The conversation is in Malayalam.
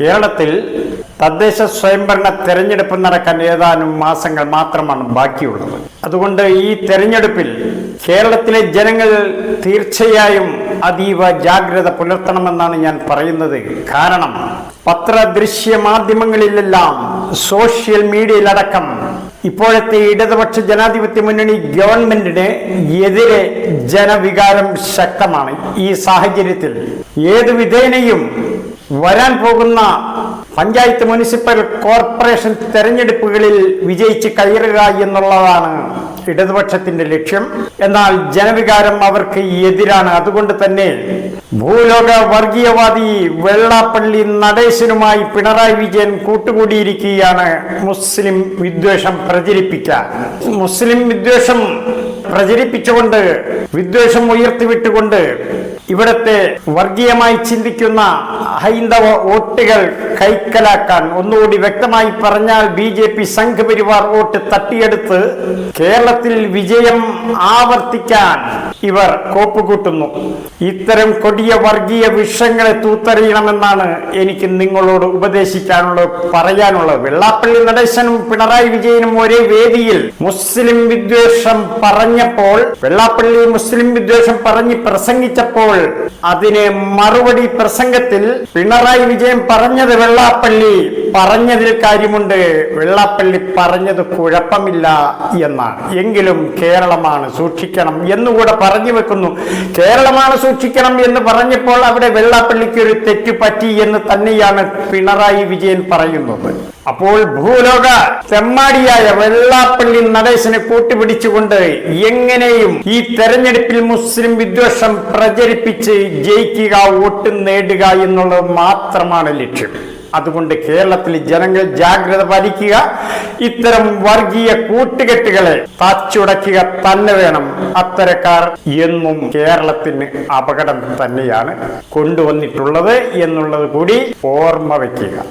കേരളത്തിൽ തദ്ദേശ സ്വയംഭരണ തെരഞ്ഞെടുപ്പ് നടക്കാൻ ഏതാനും മാസങ്ങൾ മാത്രമാണ് ബാക്കിയുള്ളത്. അതുകൊണ്ട് ഈ തെരഞ്ഞെടുപ്പിൽ കേരളത്തിലെ ജനങ്ങൾ തീർച്ചയായും അതീവ ജാഗ്രത പുലർത്തണമെന്നാണ് ഞാൻ പറയുന്നത്. കാരണം പത്രദൃശ്യ മാധ്യമങ്ങളിലെല്ലാം സോഷ്യൽ മീഡിയയിലടക്കം ഇപ്പോഴത്തെ ഇടതുപക്ഷ ജനാധിപത്യ മുന്നണി ഗവൺമെന്റിന് എതിരെ ജനവികാരം ശക്തമാണ്. ഈ സാഹചര്യത്തിൽ ഏത് വിധേനയും വരാൻ പോകുന്ന പഞ്ചായത്ത് മുനിസിപ്പൽ കോർപ്പറേഷൻ തെരഞ്ഞെടുപ്പുകളിൽ വിജയിച്ച് കയറുക എന്നുള്ളതാണ് ഇടതുപക്ഷത്തിന്റെ ലക്ഷ്യം. എന്നാൽ ജനവികാരം അവർക്ക് എതിരാണ്. അതുകൊണ്ട് തന്നെ ഭൂലോക വർഗീയവാദി വെള്ളാപ്പള്ളി നടേശനുമായി പിണറായി വിജയൻ കൂട്ടുകൂടിയിരിക്കുകയാണ്. മുസ്ലിം വിദ്വേഷം പ്രചരിപ്പിക്കാൻ. മുസ്ലിം വിദ്വേഷം പ്രചരിപ്പിച്ചുകൊണ്ട് വിദ്വേഷം ഉയർത്തിവിട്ടുകൊണ്ട് ഇവിടത്തെ വർഗീയമായി ചിന്തിക്കുന്ന ഹൈന്ദവ വോട്ടുകൾ കൈക്കലാക്കാൻ ഒന്നുകൂടി വ്യക്തമായി പറഞ്ഞാൽ B J P Sangh Parivar vote തട്ടിയെടുത്ത് കേരളത്തിൽ വിജയം ആവർത്തിക്കാൻ ഇവർ കോപ്പുകൂട്ടുന്നു. ഇത്തരം കൊടിയ വർഗീയ വിഷങ്ങളെ തൂത്തറിയണമെന്നാണ് എനിക്ക് നിങ്ങളോട് ഉപദേശിക്കാനുള്ളത് പറയാനുള്ളത് വെള്ളാപ്പള്ളി നടേശനും പിണറായി വിജയനും ഒരേ വേദിയിൽ മുസ്ലിം വിദ്വേഷം പറഞ്ഞപ്പോൾ വെള്ളാപ്പള്ളി മുസ്ലിം വിദ്വേഷം പറഞ്ഞ് പ്രസംഗിച്ചപ്പോൾ അതിനെ മറുപടി പ്രസംഗത്തിൽ പിണറായി വിജയൻ പറഞ്ഞത് വെള്ളാപ്പള്ളി പറഞ്ഞതിൽ കാര്യമുണ്ട്. വെള്ളാപ്പള്ളി പറഞ്ഞത് കുഴപ്പമില്ല എന്നാണ്. എങ്കിലും കേരളമാണ് സൂക്ഷിക്കണം എന്നുകൂടെ പറഞ്ഞു വെക്കുന്നു. കേരളമാണ് സൂക്ഷിക്കണം എന്ന് പറഞ്ഞപ്പോൾ അവിടെ വെള്ളാപ്പള്ളിക്ക് ഒരു തെറ്റ് പറ്റി എന്ന് തന്നെയാണ് പിണറായി വിജയൻ പറയുന്നത്. അപ്പോൾ ഭൂലോക തെമ്മാടിയായ വെള്ളാപ്പള്ളി നടേശനെ കൂട്ടുപിടിച്ചുകൊണ്ട് എങ്ങനെയും ഈ തെരഞ്ഞെടുപ്പിൽ മുസ്ലിം വിദ്വേഷം പ്രചരിപ്പിച്ച് ജയിക്കുക വോട്ട് നേടുക എന്നുള്ളത് മാത്രമാണ് ലക്ഷ്യം. അതുകൊണ്ട് കേരളത്തിലെ ജനങ്ങൾ ജാഗ്രത പാലിക്കുക. ഇത്തരം വർഗീയ കൂട്ടുകെട്ടുകളെ തച്ചുടക്കുക തന്നെ വേണം. അത്തരക്കാർ എന്നും കേരളത്തിന് അപകടം തന്നെയാണ് കൊണ്ടുവന്നിട്ടുള്ളത് എന്നുള്ളത് കൂടി ഓർമ്മ വയ്ക്കുക.